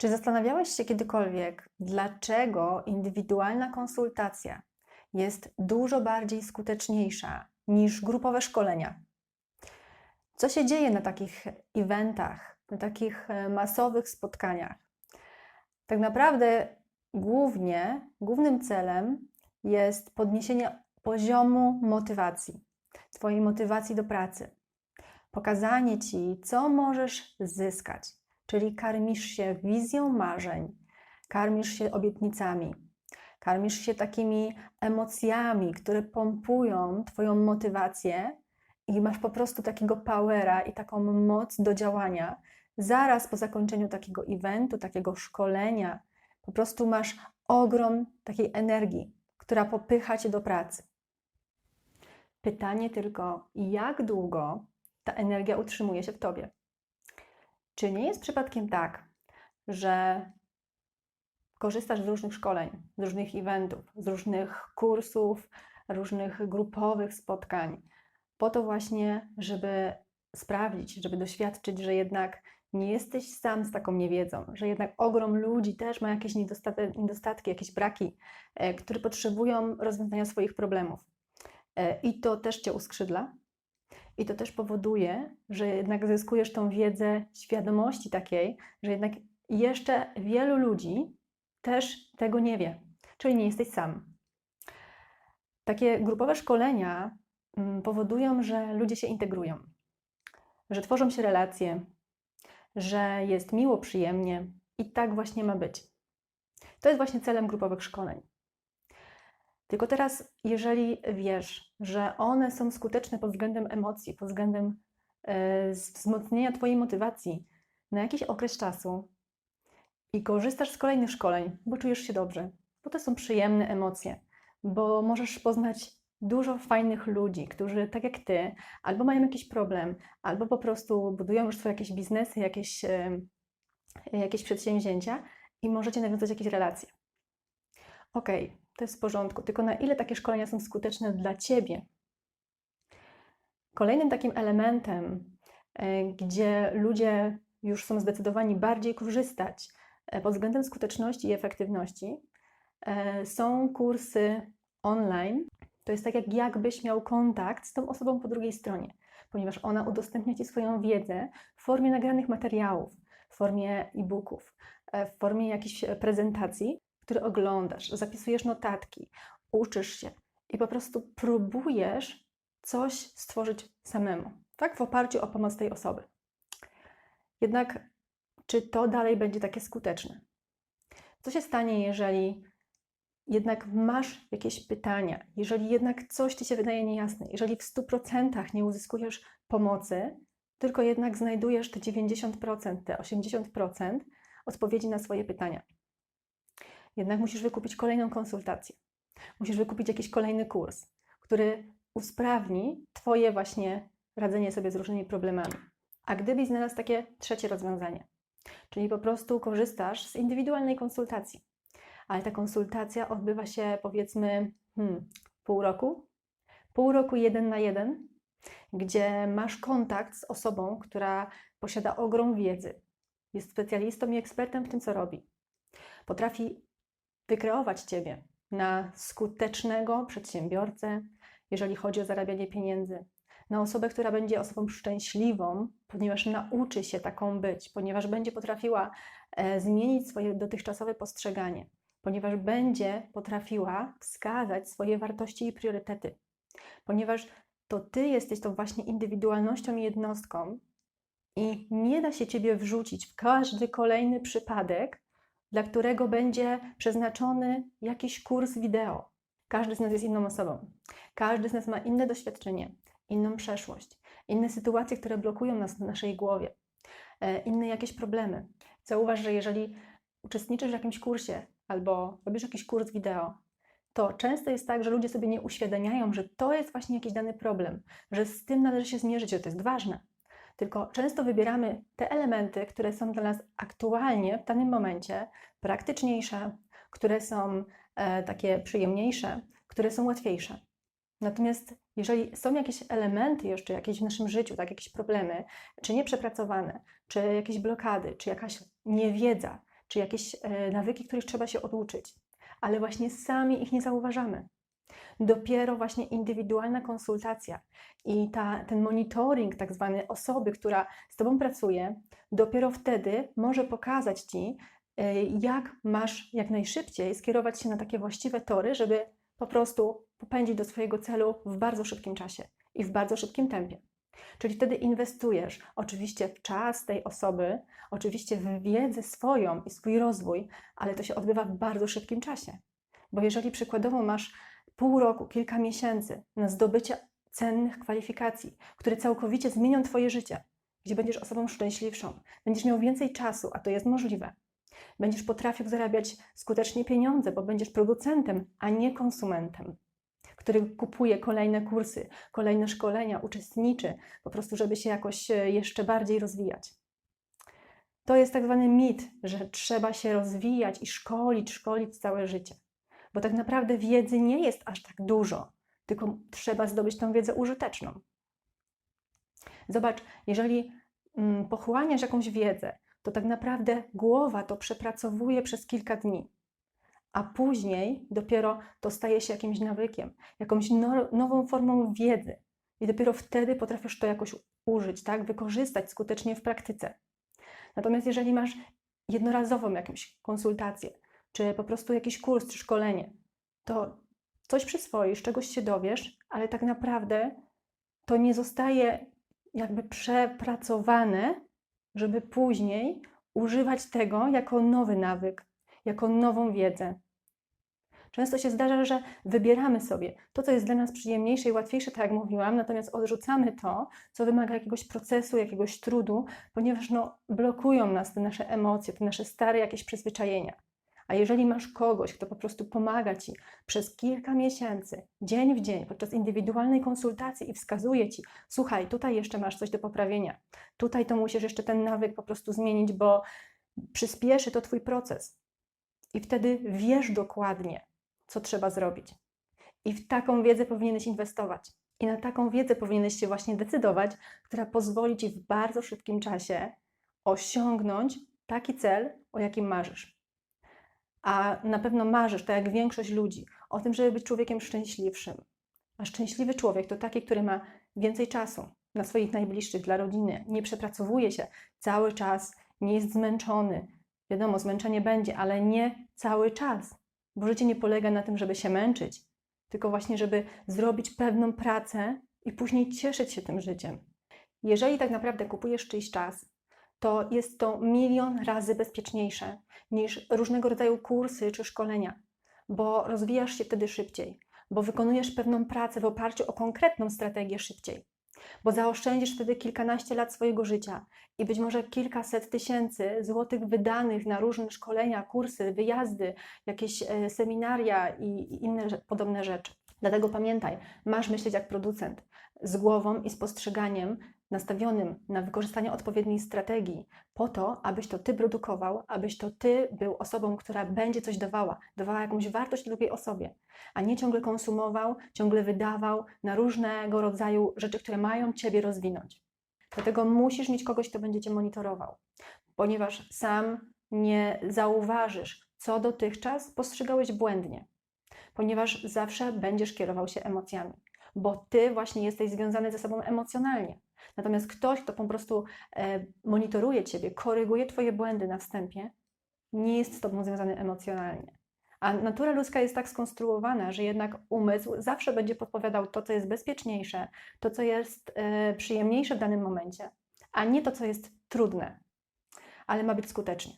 Czy zastanawiałeś się kiedykolwiek, dlaczego indywidualna konsultacja jest dużo bardziej skuteczniejsza niż grupowe szkolenia? Co się dzieje na takich eventach, na takich e, masowych spotkaniach? Tak naprawdę głównie, głównym celem jest podniesienie poziomu motywacji, Twojej motywacji do pracy. Pokazanie Ci, co możesz zyskać, czyli karmisz się wizją marzeń, karmisz się obietnicami, karmisz się takimi emocjami, które pompują Twoją motywację i masz po prostu takiego powera i taką moc do działania. Zaraz po zakończeniu takiego eventu, takiego szkolenia, po prostu masz ogrom takiej energii, która popycha Cię do pracy. Pytanie tylko, jak długo ta energia utrzymuje się w Tobie? Czy nie jest przypadkiem tak, że korzystasz z różnych szkoleń, z różnych eventów, z różnych kursów, różnych grupowych spotkań, po to właśnie, żeby sprawdzić, żeby doświadczyć, że jednak nie jesteś sam z taką niewiedzą, że jednak ogrom ludzi też ma jakieś niedostatki, jakieś braki, e, które potrzebują rozwiązania swoich problemów. E, I to też cię uskrzydla, i to też powoduje, że jednak zyskujesz tą wiedzę świadomości takiej, że jednak jeszcze wielu ludzi też tego nie wie, czyli nie jesteś sam. Takie grupowe szkolenia mm, powodują, że ludzie się integrują, że tworzą się relacje, że jest miło, przyjemnie i tak właśnie ma być. To jest właśnie celem grupowych szkoleń. Tylko teraz, jeżeli wiesz, że one są skuteczne pod względem emocji, pod względem e, wzmocnienia Twojej motywacji na jakiś okres czasu i korzystasz z kolejnych szkoleń, bo czujesz się dobrze, bo to są przyjemne emocje, bo możesz poznać dużo fajnych ludzi, którzy tak jak Ty albo mają jakiś problem, albo po prostu budują już swoje jakieś biznesy, jakieś, e, jakieś przedsięwzięcia i możecie nawiązać jakieś relacje. Okej, okay to jest w porządku, tylko na ile takie szkolenia są skuteczne dla Ciebie? Kolejnym takim elementem, e, gdzie ludzie już są zdecydowani bardziej korzystać e, pod względem skuteczności i efektywności, e, są kursy online. To jest tak, jak jakbyś miał kontakt z tą osobą po drugiej stronie, ponieważ ona udostępnia Ci swoją wiedzę w formie nagranych materiałów, w formie e-booków, w formie jakichś prezentacji, który oglądasz, zapisujesz notatki, uczysz się i po prostu próbujesz coś stworzyć samemu, tak? W oparciu o pomoc tej osoby. Jednak, czy to dalej będzie takie skuteczne? Co się stanie, jeżeli jednak masz jakieś pytania, jeżeli jednak coś ci się wydaje niejasne, jeżeli w 100% nie uzyskujesz pomocy, tylko jednak znajdujesz te 90%, te 80% odpowiedzi na swoje pytania? Jednak musisz wykupić kolejną konsultację. Musisz wykupić jakiś kolejny kurs, który usprawni Twoje właśnie radzenie sobie z różnymi problemami. A gdybyś znalazł takie trzecie rozwiązanie, czyli po prostu korzystasz z indywidualnej konsultacji, ale ta konsultacja odbywa się powiedzmy hmm, pół roku, pół roku jeden na jeden, gdzie masz kontakt z osobą, która posiada ogrom wiedzy, jest specjalistą i ekspertem w tym, co robi. Potrafi wykreować Ciebie na skutecznego przedsiębiorcę, jeżeli chodzi o zarabianie pieniędzy, na osobę, która będzie osobą szczęśliwą, ponieważ nauczy się taką być, ponieważ będzie potrafiła e, zmienić swoje dotychczasowe postrzeganie, ponieważ będzie potrafiła wskazać swoje wartości i priorytety, ponieważ to Ty jesteś tą właśnie indywidualnością i jednostką i nie da się Ciebie wrzucić w każdy kolejny przypadek dla którego będzie przeznaczony jakiś kurs wideo. Każdy z nas jest inną osobą. Każdy z nas ma inne doświadczenie, inną przeszłość, inne sytuacje, które blokują nas w naszej głowie, e, inne jakieś problemy. Zauważ, że jeżeli uczestniczysz w jakimś kursie albo robisz jakiś kurs wideo, to często jest tak, że ludzie sobie nie uświadamiają, że to jest właśnie jakiś dany problem, że z tym należy się zmierzyć, że to jest ważne. Tylko często wybieramy te elementy, które są dla nas aktualnie w danym momencie praktyczniejsze, które są e, takie przyjemniejsze, które są łatwiejsze. Natomiast jeżeli są jakieś elementy jeszcze jakieś w naszym życiu, tak, jakieś problemy, czy nieprzepracowane, czy jakieś blokady, czy jakaś niewiedza, czy jakieś e, nawyki, których trzeba się oduczyć, ale właśnie sami ich nie zauważamy. Dopiero właśnie indywidualna konsultacja i ta, ten monitoring tak zwany osoby, która z Tobą pracuje, dopiero wtedy może pokazać Ci, e, jak masz jak najszybciej skierować się na takie właściwe tory, żeby po prostu popędzić do swojego celu w bardzo szybkim czasie i w bardzo szybkim tempie. Czyli wtedy inwestujesz oczywiście w czas tej osoby, oczywiście w wiedzę swoją i swój rozwój, ale to się odbywa w bardzo szybkim czasie. Bo jeżeli przykładowo masz pół roku, kilka miesięcy na zdobycie cennych kwalifikacji, które całkowicie zmienią Twoje życie, gdzie będziesz osobą szczęśliwszą, będziesz miał więcej czasu, a to jest możliwe. Będziesz potrafił zarabiać skutecznie pieniądze, bo będziesz producentem, a nie konsumentem który kupuje kolejne kursy, kolejne szkolenia, uczestniczy, po prostu, żeby się jakoś e, jeszcze bardziej rozwijać. To jest tak zwany mit, że trzeba się rozwijać i szkolić, szkolić całe życie. Bo tak naprawdę wiedzy nie jest aż tak dużo, tylko trzeba zdobyć tą wiedzę użyteczną. Zobacz, jeżeli mm, pochłaniasz jakąś wiedzę, to tak naprawdę głowa to przepracowuje przez kilka dni a później dopiero to staje się jakimś nawykiem, jakąś no, nową formą wiedzy. I dopiero wtedy potrafisz to jakoś użyć, tak? wykorzystać skutecznie w praktyce. Natomiast jeżeli masz jednorazową jakąś konsultację, czy po prostu jakiś kurs, czy szkolenie, to coś przyswoisz, czegoś się dowiesz, ale tak naprawdę to nie zostaje jakby przepracowane, żeby później używać tego jako nowy nawyk, jako nową wiedzę. Często się zdarza, że wybieramy sobie to, co jest dla nas przyjemniejsze i łatwiejsze, tak jak mówiłam, natomiast odrzucamy to, co wymaga jakiegoś procesu, jakiegoś trudu, ponieważ no, blokują nas te nasze emocje, te nasze stare jakieś przyzwyczajenia. A jeżeli masz kogoś, kto po prostu pomaga ci przez kilka miesięcy, dzień w dzień, podczas indywidualnej konsultacji i wskazuje ci, słuchaj, tutaj jeszcze masz coś do poprawienia, tutaj to musisz jeszcze ten nawyk po prostu zmienić, bo przyspieszy to twój proces. I wtedy wiesz dokładnie, co trzeba zrobić. I w taką wiedzę powinieneś inwestować. I na taką wiedzę powinieneś się właśnie decydować, która pozwoli ci w bardzo szybkim czasie osiągnąć taki cel, o jakim marzysz. A na pewno marzysz, tak jak większość ludzi, o tym, żeby być człowiekiem szczęśliwszym. A szczęśliwy człowiek to taki, który ma więcej czasu na swoich najbliższych, dla rodziny, nie przepracowuje się cały czas, nie jest zmęczony, Wiadomo, zmęczenie będzie, ale nie cały czas, bo życie nie polega na tym, żeby się męczyć, tylko właśnie, żeby zrobić pewną pracę i później cieszyć się tym życiem. Jeżeli tak naprawdę kupujesz czyjś czas, to jest to milion razy bezpieczniejsze niż różnego rodzaju kursy czy szkolenia, bo rozwijasz się wtedy szybciej, bo wykonujesz pewną pracę w oparciu o konkretną strategię szybciej bo zaoszczędzisz wtedy kilkanaście lat swojego życia i być może kilkaset tysięcy złotych wydanych na różne szkolenia, kursy, wyjazdy, jakieś e, seminaria i inne podobne rzeczy. Dlatego pamiętaj, masz myśleć jak producent, z głową i spostrzeganiem nastawionym na wykorzystanie odpowiedniej strategii, po to, abyś to ty produkował, abyś to ty był osobą, która będzie coś dawała, dawała jakąś wartość drugiej osobie, a nie ciągle konsumował, ciągle wydawał na różnego rodzaju rzeczy, które mają ciebie rozwinąć. Dlatego musisz mieć kogoś, kto będzie cię monitorował, ponieważ sam nie zauważysz, co dotychczas postrzegałeś błędnie, ponieważ zawsze będziesz kierował się emocjami, bo ty właśnie jesteś związany ze sobą emocjonalnie. Natomiast ktoś, kto po prostu e, monitoruje ciebie, koryguje twoje błędy na wstępie, nie jest z tobą związany emocjonalnie. A natura ludzka jest tak skonstruowana, że jednak umysł zawsze będzie podpowiadał to, co jest bezpieczniejsze, to, co jest e, przyjemniejsze w danym momencie, a nie to, co jest trudne, ale ma być skutecznie.